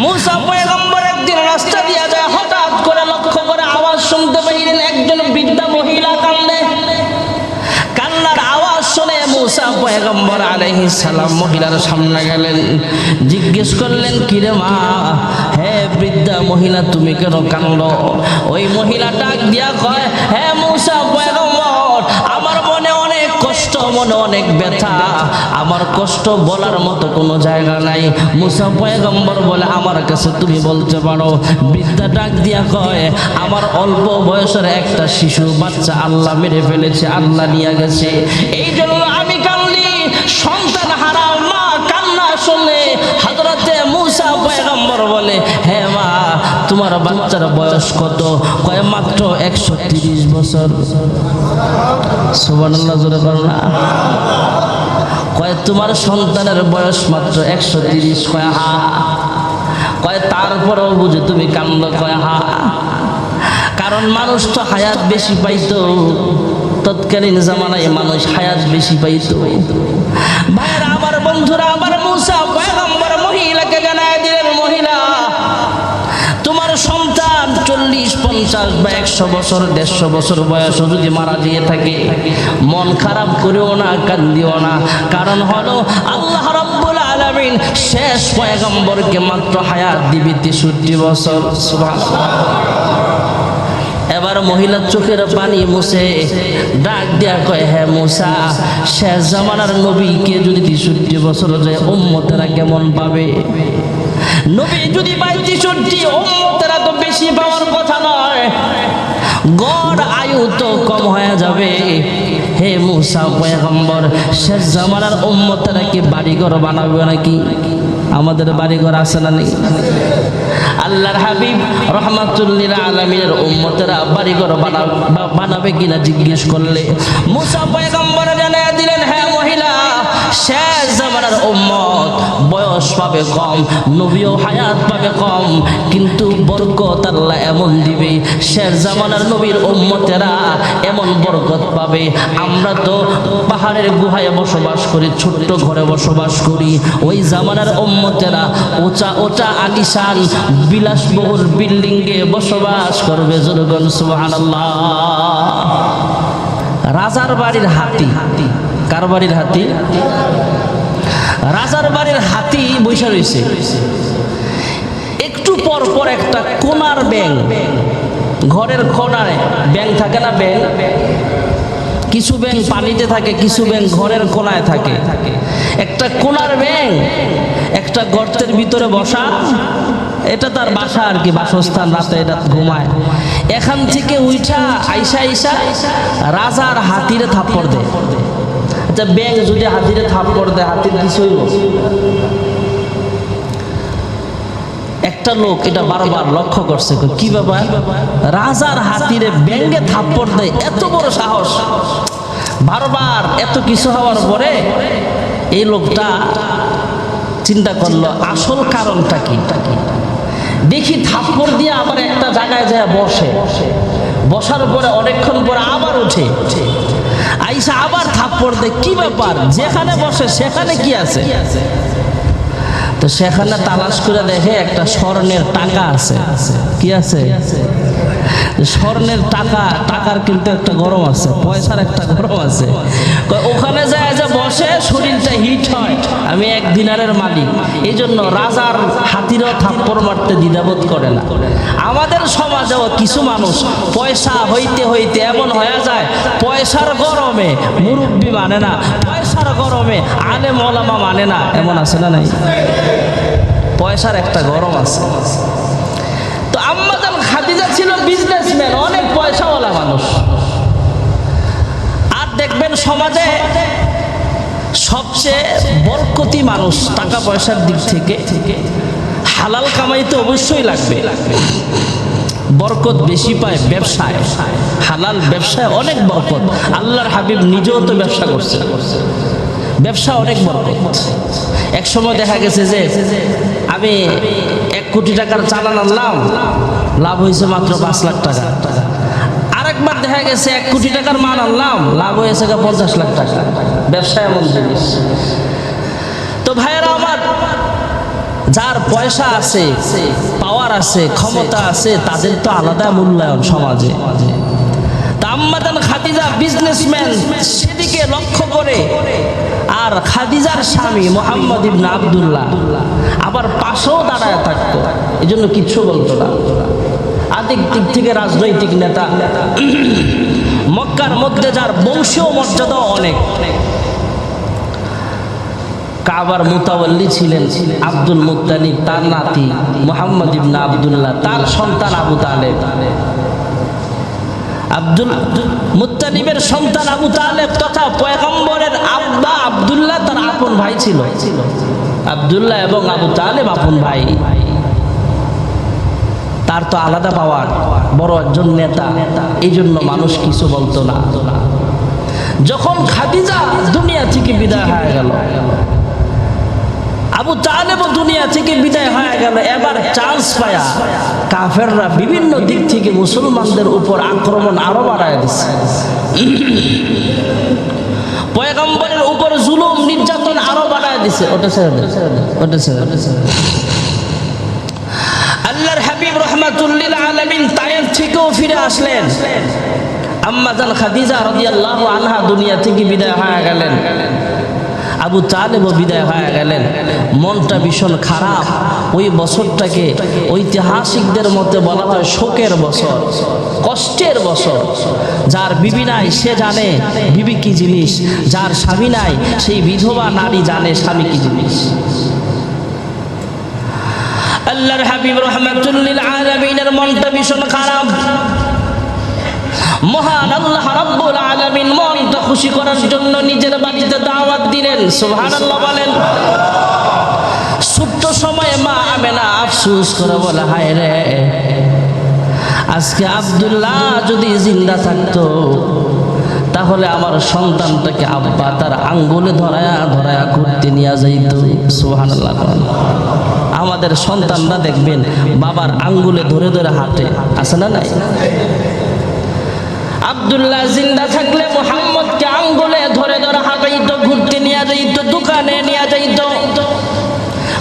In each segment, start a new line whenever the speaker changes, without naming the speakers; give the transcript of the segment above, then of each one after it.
মুসা পয়গম্বর একদিন রাস্তা দিয়ে যায়, হঠাৎ করে লক্ষ্য করে আওয়াজ শুনতে পাইলেন একজন বৃদ্ধা মহিলা কান্দে। কান্নার আওয়াজ শুনে মুসা পয়গম্বর আলাইহিস সালাম মহিলার সামনে গেলেন। জিজ্ঞেস করলেন, কিরে মা, হে বৃদ্ধা মহিলা, তুমি কেন কান্দ? ওই মহিলা ডাক দিয়া কয়, হে মনে অনেক ব্যথা। আমার কষ্ট বলার মতো কোনো জায়গা নাই। মুসা পয়গম্বর বলে, আমার কাছে তুমি বলতে পারো। বৃদ্ধা ডাক দিয়া কয়, আমার অল্প বয়সের একটা শিশু বাচ্চা আল্লাহ মেরে ফেলেছে, আল্লাহ নিয়ে গেছে। এই তোমার বাচ্চার বয়স কত? কয় মাত্র একশো তিরিশ বছর? সুবহানাল্লাহ, জোরে করো না। কয় তোমার সন্তানের বয়স মাত্র একশো তিরিশ? কয় হা। কয় তারপরেও বুঝে তুমি কান্দ, কয় হা। কারণ মানুষ তো হায়াত বেশি পাইতো। তৎকালীন জামানায় মানুষ হায়াত বেশি পাইতো। ভাইরা চল্লিশ, পঞ্চাশ বা একশো বছর, দেড়শো বছর বয়সও যদি মারা দিয়ে থাকে, মন খারাপ করেও না, কান্দিও না। কারণ হলো আল্লাহ রব্বুল আলামিন শেষ পয়গম্বরকে মাত্র হায়াত দিবি তেষট্টি বছর। এবার মহিলার চোখের পানি মুছে, ডাক দিয়া কয় হ্যাঁ মুসা, শেষ জামানার নবীকে যদি তেষট্টি বছর যায় উম্মতেরা কেমন পাবে? নবী যদি পাই তেষট্টি উম্মতেরা তো বেশি পাওয়ার কথা নয়। গড় আয়ু তো কম হয়ে যাবে। হে মুসা পয়গম্বর, শেষ জামানার উম্মতেরা কি বাড়িঘর বানাবে নাকি? আমাদের বাড়িঘর আছে না নেই? আল্লাহর হাবিব রহমাতুল্লিল আলমিনের উম্মতেরা বাড়িঘর বানাবে কিনা জিজ্ঞেস করলে মুসা পয়গম্বর জানিয়ে দিলেন হ্যাঁ শেষ জামানার উম্মত। বয়স পাবে কম, নবীও হায়াত পাবে কম, কিন্তু বরকত আল্লাহ এমন দিবে। শেষ জামানার নবীর উম্মতেরা এমন বরকত পাবে। আমরা তো পাহাড়ের গুহায় বসবাস করি, ছোট্ট ঘরে বসবাস করি। ওই জামানার উম্মতেরা ওচা ওচা আলিশান বিলাসবহুল বিল্ডিংয়ে বসবাস করবে, জনগণ, সুবহানাল্লাহ। রাজার বাড়ির হাতি। কার বাড়ির হাতি? রাজার বাড়ির হাতি বৈশা রয়েছে। একটু পর পর একটা কোনার ব্যাং ঘরের কোনায় ব্যাং থাকে না ব্যাং কিছু ব্যাং পানিতে থাকে, কিছু ব্যাং ঘরের কোনায় থাকে। একটা কোনার ব্যাং একটা গর্তের ভিতরে বসা, এটা তার বাসা আর কি, বাসস্থান, রাতে এটা ঘুমায়। এখান থেকে উঠা আইসা আইসা রাজার হাতিরে থাপ্পড় দেয়। আচ্ছা ব্যাং যদি হাতিরে থাপ্পড় দেয়, হাতির কিছু হইব একটা লোক এটা বারবার লক্ষ্য করছে কি ব্যাপার? রাজার হাতিরে ব্যাঙ্গে থাপ্পড় দেয়, এত বড় সাহস। বারবার এত কিছু হওয়ার পরে এই লোকটা চিন্তা করল, আসল কারণটা কি? দেখি থাপ্পড় দিয়ে আবার একটা জায়গায় যায় বসে। বসার পরে অনেকক্ষণ পরে আবার উঠে। আইসা আবার দেয় কি ব্যাপার? যেখানে বসে সেখানে কি আছে? তো সেখানে তালাশ করে দেখে একটা স্বর্ণের টাকা আছে। কি আছে? স্বর্ণের টাকা, টাকার কিন্তু একটা গরম আছে, পয়সার একটা গরম আছে। ওখানে যায় যে বসে আমি এক দিনারের মালিক। এই জন্য রাজার হাতিরও থাপ্পড় মারতে দ্বিধাবোধ করে না। আমাদের সমাজেও কিছু মানুষ পয়সা হইতে হইতে এমন হয়ে যায়, পয়সার গরমে মুরব্বী মানে না, পয়সার গরমে আলে মলামা মানে না, এমন আছে না নাই? পয়সার একটা গরম আছে। তো আম্মাজান খাদিজা ছিল বিজনেসম্যান অনেক পয়সাওয়ালা মানুষ। আর দেখবেন সমাজে সবচেয়ে বরকতি মানুষ টাকা পয়সার দিক থেকে হালাল কামাইতে অবশ্যই লাগবে। বরকত বেশি পায় ব্যবসায়। হালাল ব্যবসায় অনেক বরকত। আল্লাহর হাবিব নিজেও তো ব্যবসা করছে। ব্যবসা অনেক বরকত। এক সময় দেখা গেছে যে আমি এক কোটি টাকার চালান আনলাম, লাভ হয়েছে মাত্র পাঁচ লাখ টাকা। আরেকবার দেখা গেছে এক কোটি টাকার মাল আনলাম, লাভ হয়েছে গা পঞ্চাশ লাখ টাকা। ব্যবসা এমন জিনিস। তো ভাইয়েরা আমার, যার পয়সা আছে, পাওয়ার আছে, ক্ষমতা আছে, তাদের তো আলাদা মূল্যায়ন সমাজে। আম্মাদান খাদিজা বিজনেসম্যান সেদিকে লক্ষ্য করে, আর খাদিজার স্বামী মোহাম্মদ ইবনে আব্দুল্লাহ আবার পাশেও দাঁড়ায় থাকতো। এই জন্য কিচ্ছু বলতো না। আদিক দিক থেকে রাজনৈতিক নেতা। মক্কার মধ্যে যার বংশীয় মর্যাদা অনেক। কাবার মুতাওয়াল্লি ছিলেন আব্দুল মুত্তালিব তার নাতি মোহাম্মদ ইবনা আব্দুল্লাহ, তার সন্তান আবু তালেব। আব্দুল মুত্তালিবের সন্তান আবু তালেব তথা পয়গম্বরের আব্বা আবদুল্লাহ, তার আপন ভাই ছিল। আব্দুল্লাহ এবং আবু তালেব আপন ভাই। তার তো আলাদা পাওয়ার, বড় একজন নেতা এই জন্য মানুষ কিছু বলতো না। যখন খাদিজা দুনিয়া থেকে বিদায় হয়ে গেল, আবু তালেবও দুনিয়া থেকে বিদায় হয়ে গেল, এবার চান্স পায়া কাফেররা বিভিন্ন দিক থেকে মুসলমানদের উপর আক্রমণ আরও বাড়ায় দিচ্ছে পয়গম্বরের উপর জুলুম, নির্যাতন আরও বাড়ায় দিছে। ওটা ছেড়ে ওটা ছেড়ে। আল্লাহর হাবিব রহমাতুল্লিল আলমিন তায়ের থেকেও ফিরে আসলেন। আম্মাজান খাদিজা রাদিয়াল্লাহু আনহা দুনিয়া থেকে বিদায় হয়ে গেলেন। আবু তালেবও বিদায় হয়ে গেলেন। মনটা ভীষণ খারাপ। ওই বছরটাকে ঐতিহাসিকদের মধ্যে বলা হয় শোকের বছর, কষ্টের বছর। যার বিবি নাই, সে জানে বিবি কি জিনিস। যার স্বামী নাই, সেই বিধবা নারী জানে স্বামী কি জিনিস। আল্লাহর হাবিব রহমাতুল্লিল আলামিনের মনটা ভীষণ খারাপ মহান আল্লাহ রাব্বুল আলামিন মনটা খুশি করার জন্য নিজের বাড়িতে দাওয়াত দিলেন, সুবহানাল্লাহ বলেন ছোট্ট সময়ে মা আমেনা আফসোস করে বলে, হায় রে, আজকে আব্দুল্লাহ যদি জিন্দা থাকতো, তাহলে আমার সন্তানটাকে আব্বা তার আঙ্গুলে ধরায়া ধরায়া ঘুরতে নিয়ে যাইতো, সুবহানাল্লাহ। আমাদের সন্তানরা দেখবেন বাবার আঙ্গুলে ধরে ধরে হাঁটে। আছে না নাই? আব্দুল্লাহ জিন্দা থাকলে মোহাম্মদকে আঙ্গুলে ধরে ধরে হাঁটাইতো, ঘুরতে নিয়ে যাইতো, দোকানে নিয়ে যাইতো,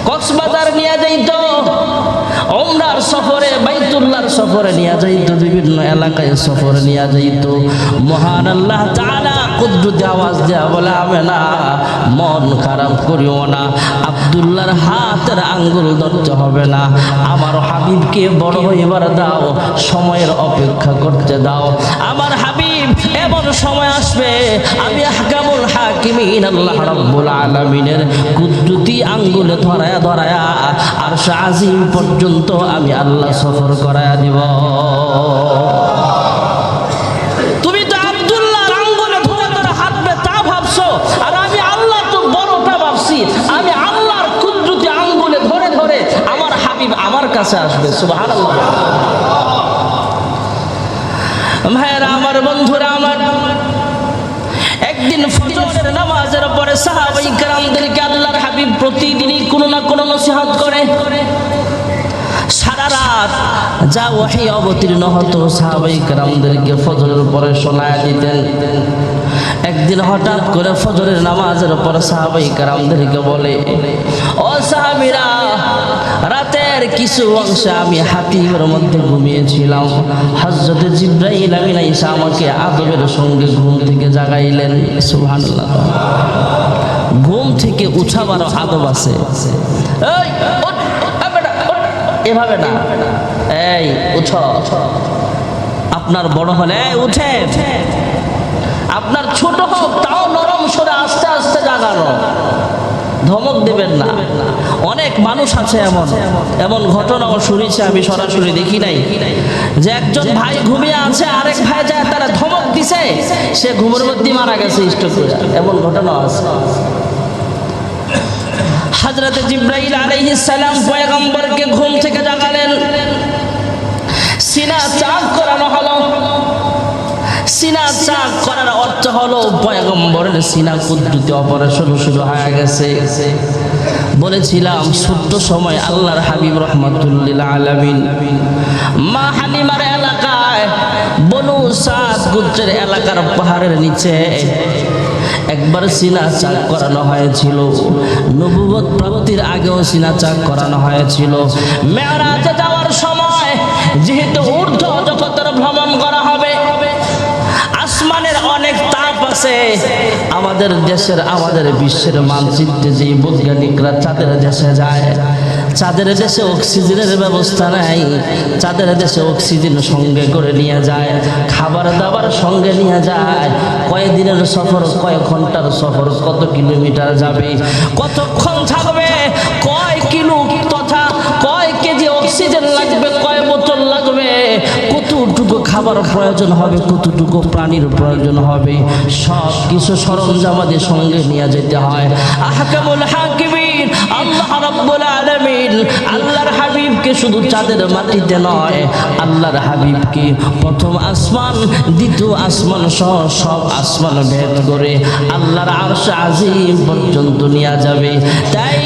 কক্সবাজার নিয়ে যাইতো, ওমরার সফরে, বাইতুল্লাহর সফরে নিয়ে যাইতো, বিভিন্ন এলাকায় সফরে নিয়ে যাইতো। মহান আল্লাহ তাআলা কুদরতি আওয়াজ বলে আমি না মন খারাপ করিও না। আব্দুল্লাহর হাতের আঙ্গুল ধরতে হবে না। আমার হাবিবকে বড় হইবার দাও, সময়ের অপেক্ষা করতে দাও। আমার হাবিব, এমন সময় আসবে, আমি হাকামুল হাকিমিন, আল্লাহ রাব্বুল আলামিনের কুদরতি আঙ্গুলে ধরায়া ধরায়া আর আজিম পর্যন্ত আমি আল্লাহ সফর করায়া দিব। কাছে আসবে আমার বন্ধুরা, আমার একদিন নামাজের পরে সাহাবাই প্রতিদিনই কোনো না কোনো করে। যা অবতীর্ণ হতো, সাহাবাই কারামদেরকে ফজরের দিতেন। একদিন হঠাৎ করে ফজরের নামাজের পর সাহাবাই কারামদেরকে বলে, ও সাহাবিরা, রাত রাতের কিছু অংশে আমি হাতিমের মধ্যে ঘুমিয়েছিলাম। হজরত জিব্রাইল আমিন আইসা আমাকে আদবের সঙ্গে ঘুম থেকে জাগাইলেন। সুবহানাল্লাহ। ঘুম থেকে উঠাবারও আদব আছে। এভাবে না। এই, উঠ। আপনার বড় হলে উঠে আপনার ছোট হোক তাও নরম সরে আস্তে আস্তে জাগানো ধমক দেবেন না। অনেক মানুষ আছে এমন। এমন ঘটনাও শুনেছি আমি, সরাসরি দেখি নাই। যে একজন ভাই ঘুমিয়ে আছে, আরেক ভাই যায় তারা ধমক দিছে, সে ঘুমের মধ্যে মারা গেছে স্ট্রোক এমন ঘটনা আছে। হজরত জিব্রাইল আলাইহিস সালাম পয়গম্বরকে ঘুম থেকে জাগালেন। সিনা চাক করানো হলো। চাক করার সিনা গেছে। বলেছিলাম ছোট্ট সময় আল্লাহর হাবিব রহমতুল্লিল মা হালিমার এলাকায় বনু গোত্রের এলাকার পাহাড়ের নিচে একবার সিনা চাক করানো হয়েছিল। নবুবত প্রাপ্তির আগেও সিনা চাক করানো হয়েছিল। মেয়রাজে যাওয়ার সময় যেহেতু আছে। আমাদের দেশের, আমাদের বিশ্বের মানচিত্রে যে বৈজ্ঞানিকরা চাঁদের দেশে যায়, চাঁদের দেশে অক্সিজেনের ব্যবস্থা নাই চাঁদের দেশে অক্সিজেন সঙ্গে করে নিয়ে যায়, খাবার দাবার সঙ্গে নিয়ে যায়। কয়েকদিনের সফর কয়েক ঘণ্টার সফর, কত কিলোমিটার যাবে কতক্ষণ কতটুকু খাবার প্রয়োজন হবে কতটুকু প্রাণীর প্রয়োজন হবে। সব কিছু সরঞ্জাম আমাদের সঙ্গে নিয়ে যেতে হয়। আহকামুল পর্যন্ত যাবে। তাই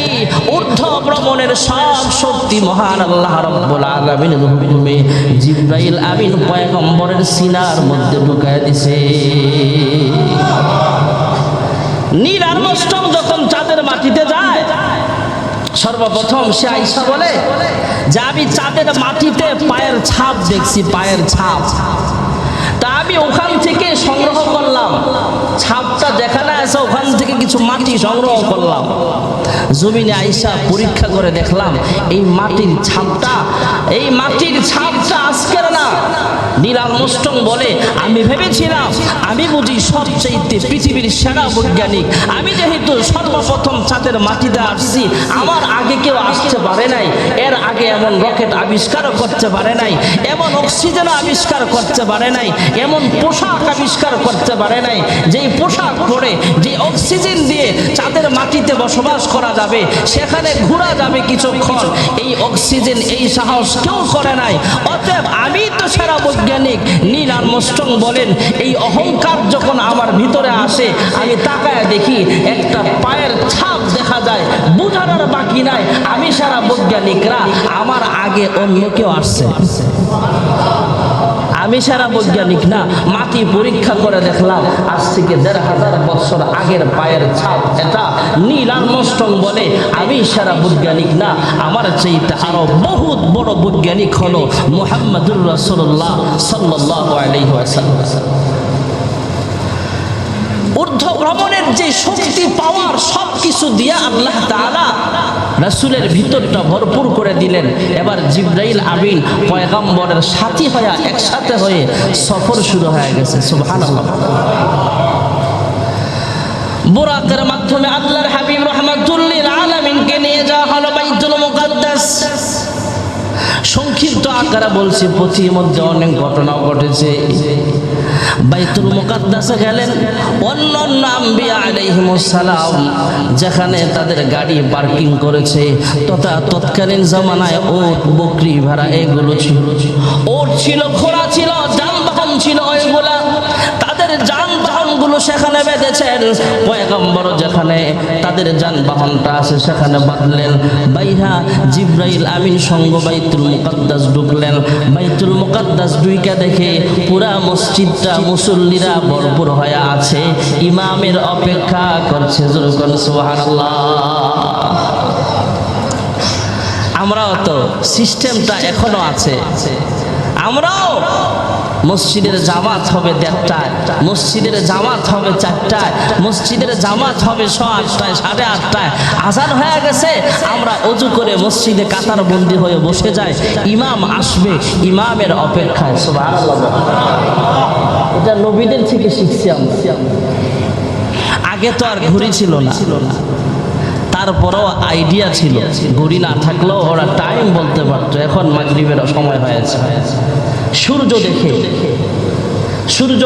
মহান আল্লাহ জিব্রাইল আমিন পয়গম্বরের সিনার মধ্যে ঢুকায় দিছে। সর্বপ্রথম সে আইসা বলে, যে আমি চাঁদের মাটিতে পায়ের ছাপ দেখছি, পায়ের ছাপ। তা আমি ওখান থেকে সংগ্রহ করলাম। ছাপটা যেখানে আছে, ওখান থেকে কিছু মাটি সংগ্রহ করলাম। জমিনে আইসা পরীক্ষা করে দেখলাম, এই মাটির ছাপটা, এই মাটির ছাপটা আজকের না নীলাল মুস্টং বলে, আমি ভেবেছিলাম, আমি বুঝি সবচেয়ে পৃথিবীর সেরা বৈজ্ঞানিক। আমি যেহেতু সর্বপ্রথম চাঁদের মাটিতে আসছি, আমার আগে কেউ আসতে পারে নাই। এর আগে এমন রকেট আবিষ্কারও করতে পারে নাই। এমন অক্সিজেন আবিষ্কার করতে পারে নাই। এমন পোশাক আবিষ্কার করতে পারে নাই। যেই পোশাক পরে যে অক্সিজেন দিয়ে চাঁদের মাটিতে বসবাস করা যাবে, সেখানে ঘোরা যাবে কিছুক্ষণ। এই অক্সিজেন, এই সাহস কেউ করে নাই। অতএব আমি তো সেরা বৈজ্ঞানিক। নীল আর মোস্টং বলেন, এই অহংকার যখন আমার ভিতরে আসে, আমি তাকায় দেখি একটা পায়ের ছাপ দেখা যায়, বুঝানোর বাকি নাই। আমি সারা বৈজ্ঞানিকরা আমার আগে অন্য কেউ আসছে। আমি সারা বৈজ্ঞানিক না, মাটি পরীক্ষা করে দেখলাম, আজ থেকে দেড় হাজার বছর আগের পায়ের ছাপ এটা নীল বলে আমি সারা বৈজ্ঞানিক না, আমার চাইতে আরও বহুত বড় বৈজ্ঞানিক হলো মোহাম্মদুর ওয়াসাল্লাম। ঊর্ধ্ব ভ্রমণের যে শক্তি পাওয়ার সব কিছু দিয়া আল্লাহ তাআলা রাসূলের ভিতরটা ভরপুর করে দিলেন। এবার জিব্রাইল আমিন পয়গম্বরের সাথী হয়ে একসাথে হয়ে সফর শুরু হয়ে গেছে। সুবহানাল্লাহ। বুরাকের মাধ্যমে আল্লাহর হাবিব রহমাতুল্লিল আলামিনকে নিয়ে যাওয়া হলো বাইতুল মুকাদ্দাস। সংক্ষিপ্ত আকারে বলছি পথির মধ্যে অনেক ঘটনা ঘটেছে। বাইতুল মুকাদ্দাসে গেলেন। অন্য অন্য আম্বিয়া আলাইহিমুস সালাম যেখানে তাদের গাড়ি পার্কিং করেছে। তথা তৎকালীন জামানায় ওট, বকরি, ভাড়া এগুলো ছিল। ওট ছিল, ঘোড়া ছিল, যানবাহন ছিল, এগুলা। তাদের যানবাহনগুলো সেখানে বেঁধেছেন। পয়গম্বর যেখানে তাদের যানবাহনটা আছে সেখানে বাঁধলেন। বাইহা জিব্রাইল আমিন সঙ্গ বাইতুল মুকাদ্দাস ঢুকলেন। বাইতুল মুকাদ্দাস দুইকা দেখে পুরা মসজিদটা মুসল্লিরা ভরপুর হয়ে আছে। ইমামের অপেক্ষা করছে জোরকন সুবহানাল্লাহ। আমরাও তো সিস্টেমটা এখনও আছে। আমরাও মসজিদের জামাত হবে দেড়টায়, মসজিদের জামাত হবে চারটায়, মসজিদের জামাত হবে ছ আটটায়, সাড়ে আটটায়। আজান হয়ে গেছে, আমরা অজু করে মসজিদে কাতার বন্দি হয়ে বসে যাই। ইমাম আসবে, ইমামের অপেক্ষায়, সুবহানাল্লাহ। এটা নবীদের থেকে শিখছি আমরা আগে তো আর ঘুরি ছিল না। তারপরেও আইডিয়া ছিল। ঘুরি না থাকলেও ওরা টাইম বলতে পারতো। এখন মাগরিবের সময় হয়েছে। সূর্য দেখে। সূর্য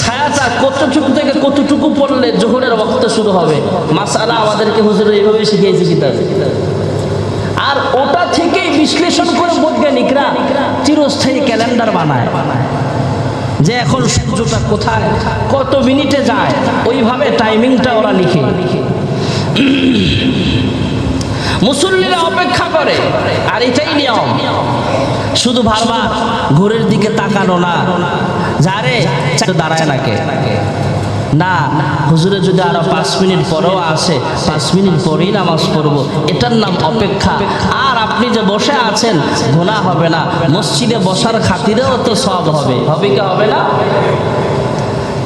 ছায়াটা কতটুকু থেকে কতটুকু পড়লে জোহরের বক্ত শুরু হবে? মাসালা আমাদেরকে হুজুর এইভাবে শিখিয়েছে কিতাবে। আর ওটা থেকেই বিশ্লেষণ করে বৈজ্ঞানিকরা চিরস্থায়ী ক্যালেন্ডার বানায়। যে এখন সূর্যটা কোথায় কত মিনিটে যায় ওইভাবে টাইমিংটা ওরা লিখে। মুসল্লিরা অপেক্ষা করে। আর এটাই নিয়ম। শুধু ভাববা ঘুরের দিকে তাকানো না। যারে দাঁড়ায় নাকে না, হুজুরে যদি আরও পাঁচ মিনিট পরেও আসে, পাঁচ মিনিট পরেই নামাজ পড়ব, এটার নাম অপেক্ষা। আর আপনি যে বসে আছেন গোনা হবে না। মসজিদে বসার খাতিরেও তো সব হবে। হবে কি হবে না?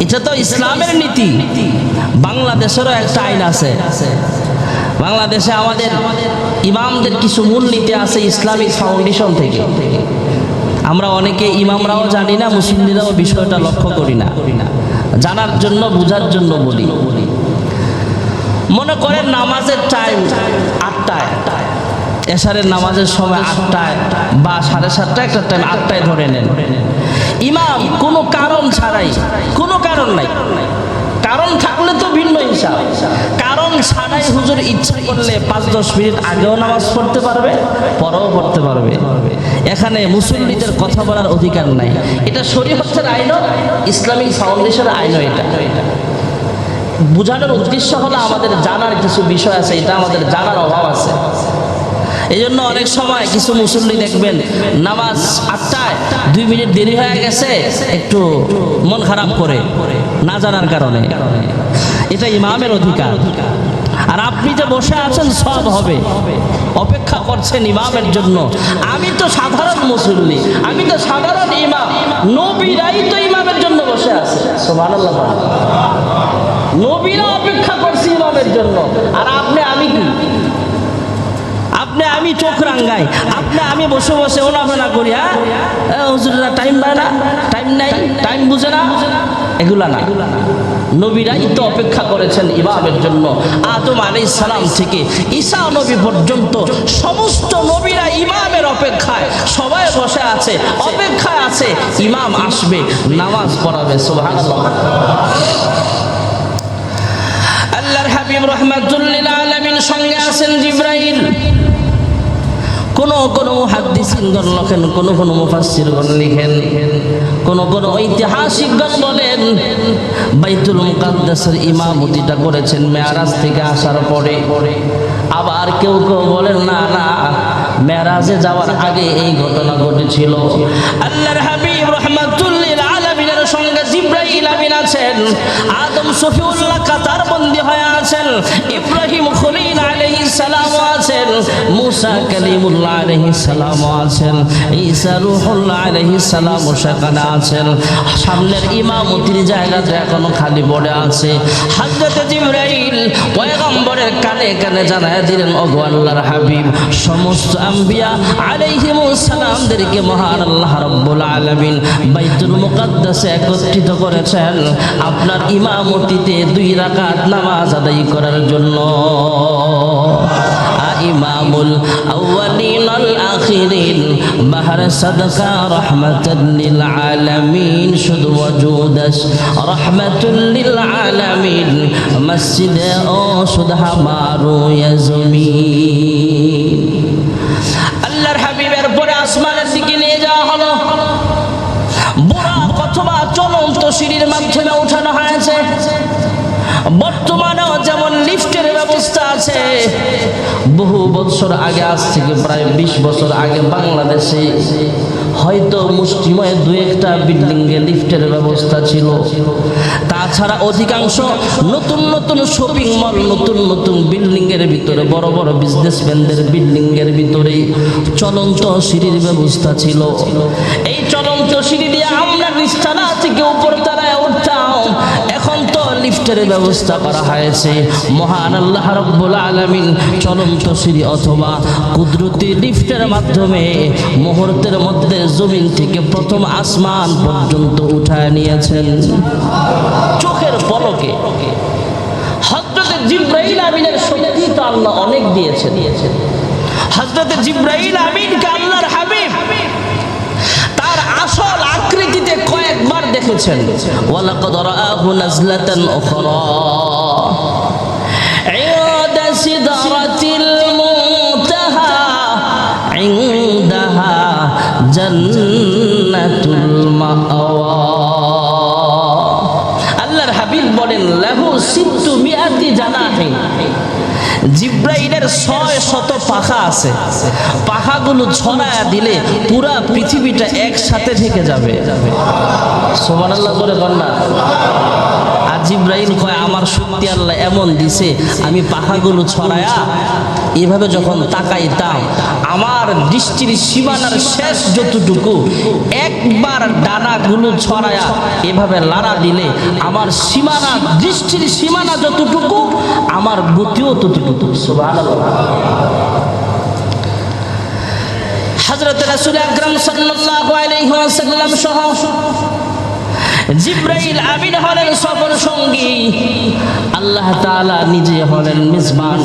এটা তো ইসলামের নীতি। বাংলাদেশেরও একটা আইন আছে। বাংলাদেশে আমাদের ইমামদের কিছু মূলনীতি আছে ইসলামিক ফাউন্ডেশন থেকে। আমরা অনেকে ইমামরাও জানি না মুসলিমরাও বিষয়টা লক্ষ্য করি না। জানার জন্য, বোঝার জন্য বলি। মনে করেন নামাজের টাইম আটটায়, এশারের নামাজের সময় আটটায় বা সাড়ে সাতটা একটা টাইম আটটায় ধরে নেন। ইমাম কোনো কারণ ছাড়াই, কোনো কারণ নাই। কারণ থাকলে তো ভিন্ন হিসাব। কারণ ছাড়াই হুজুর ইচ্ছা করলে পাঁচ দশ মিনিট আগেও নামাজ পড়তে পারবে, পরেও পড়তে পারবে। এখানে মুসল্লিদের কথা বলার অধিকার নাই। এটা শরীয়তের আইনও ইসলামিক ফাউন্ডেশনের আইনও এটা। বোঝানোর উদ্দেশ্য হলো আমাদের জানার কিছু বিষয় আছে, এটা আমাদের জানার অভাব আছে। এই জন্য অনেক সময় কিছু মুসল্লি দেখবেন নামাজ আটটায় দুই মিনিট দেরি হয়ে গেছে, একটু মন খারাপ করে, না জানার কারণে। এটা ইমামের অধিকার। আর আপনি যে বসে আছেন সব হবে। অপেক্ষা করছেন ইমামের জন্য। আমি তো সাধারণ মুসল্লি, আমি তো সাধারণ ইমাম। নবীরাই তো ইমামের জন্য বসে আছে। নবীরা অপেক্ষা করছি ইমামের জন্য। আর আপনি, আমি কি? আপনি আমি চোখ রাঙ্গাই, আপনি আমি বসে বসে ওনাফেনা করি হ্যাঁ? টাইম পায় না টাইম নাই টাইম বুঝে না, এগুলা না। নবীরাই তো অপেক্ষা করেছেন ইমামের জন্য। আদম আলাই সালাম থেকে ঈসা নবী পর্যন্ত সমস্ত নবীরা ইমামের অপেক্ষায় সবাই বসে আছে, অপেক্ষায় আছে, ইমাম আসবে, নামাজ পড়াবে, সুবহানাল্লাহ। আল্লাহর হাবিব রহমাতুল্লিল আলামিন সঙ্গে আছেন জিব্রাইল। কোন মুহাদ্দিসিনগণ লেখেন, কোন কোন মুফাসসিরগণ লিখেন, কোন কোন ঐতিহাসিকগণ বলেন। বাইতুল মুকাদ্দাসের ইমামতিটা করেছেন মেয়ারাজ থেকে আসার পরে। আবার কেউ কেউ বলেন, না না, মেয়ারাজে যাওয়ার আগে এই ঘটনা ঘটেছিল। আল্লাহর হাবিব রহমাতুল্লিল আলামিনের সঙ্গে জিব্রাইল আমিন আছেন, আদম সফিউল্লাহ কাতার বন্দী হয়ে আছেন, ইব্রাহিম খলিল সালাম আছেন। মুসা কালিমুল্লাহ আলাইহিস সালাম আছেন। ঈসা রূহুল্লাহ আলাইহিস সালাম সেখানে আছেন। সামনের ইমামতির জায়গাটা এখনও খালি পড়ে আছে। হযরত জিবরাইল পয়গম্বরের কানে কানে জানায় দিলেন, ওগো আল্লাহর হাবিব, সমস্ত আম্বিয়া আলাইহিমুস সালামদেরকে মহান আল্লাহ রাব্বুল আলামিন বাইতুল মুকাদ্দাসে একত্রিত করেছেন আপনার ইমামতিতে দুই রাকাত নামাজ আদায় করার জন্য। ইমামুল আউয়ালিন আল আখিরিন, বাহার সাদকা রাহমাতাল লিল আলামিন, শুধু ওয়াজুদাস রাহমাতুল লিল আলামিন, মসজিদে ও শুধু হামারো ইয়াজমিন। আল্লাহর হাবিবের পরে আসমানের দিকে নিয়ে যাওয়া হলো। বুড়াক অথবা চলন্ত সিঁড়ির মাধ্যমে উঠানো হয়েছে। বর্তমানেও যেমন লিফটের ব্যবস্থা আছে। বহু বছর আগে, আজ থেকে প্রায় বিশ বছর আগে বাংলাদেশে হয়তো মুষ্টিময় দু একটা বিল্ডিং এ লিফটের ব্যবস্থা ছিল। তাছাড়া অধিকাংশ নতুন নতুন শপিং মল নতুন নতুন বিল্ডিং এর ভিতরে, বড় বড় বিজনেসম্যানদের বিল্ডিং এর ভিতরে চলন্ত সিঁড়ির ব্যবস্থা ছিল। এই চলন্ত সিঁড়ি দিয়ে আমরা নিস্তালা থেকে উপর লিফটের ব্যবস্থা করা হয়েছে। মহান আল্লাহ রব্বুল আলামিন চলন্ত সিঁড়ি অথবা কুদরতি লিফটের মাধ্যমে মুহূর্তের মধ্যে জমিন থেকে প্রথম আসমান পর্যন্ত উঠায় নিয়েছেন। চোখের পলকে হজরতের জিব্রাইল আমিনের শক্তি তো আল্লাহ অনেক দিয়েছে দিয়েছে হজরতের জিব্রাইল আমিনকে আল্লাহর হাবিব, তার আসল আকৃতিতে একবার দেখেছেন। ওয়ালাকাদ রাআহু নাজলাতান উখরা। ইনদা সিদরাতিল মুনতাহা। ইনদাহা জান্নাতুল মাওয়া। জিব্রাইলের ছয় শত পাখা আছে। পাখাগুলো ছড়ায়া দিলে পুরা পৃথিবীটা একসাথে ঢেকে যাবে। সোমান আল্লাহ করে আর জিব্রাইল কয়, আমার শক্তি আল্লাহ এমন দিছে, আমি পাখাগুলো ছড়ায়া এভাবে যখন তাকাইতাম আমার দৃষ্টির সীমানার শেষ যতটুকু, একবার ডানাগুলো ছড়ায়া এভাবে লাড়া দিলে আমার সীমানা, দৃষ্টির সীমানা যতটুকু, আমার গতিও ততটুকু। জিব্রাইল আমিন হলেন আল্লাহ তাআলা নিজে হলেন মিজবান,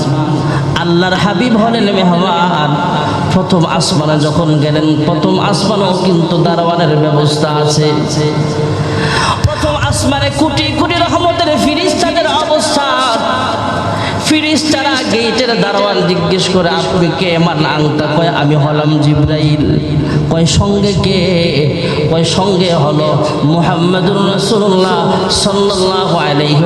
আল্লাহর হাবিব হলেন মেহমান। প্রথম আসমানে যখন গেলেন, প্রথম আসমানেও কিন্তু দারওয়ানের ব্যবস্থা আছে। প্রথম আসমানে কোটি কোটি রহমতের ফিরিস্তাদের অবস্থা। ফিরিস্তারা গেটের দারোয়ান জিজ্ঞেস করে, আপনি কে? আমার নামটা কয়, আমি হলাম জিব্রাইল। কয়, সঙ্গে কে? কয়, সঙ্গে হলো মুহাম্মদুর রাসূলুল্লাহ সাল্লাল্লাহু আলাইহি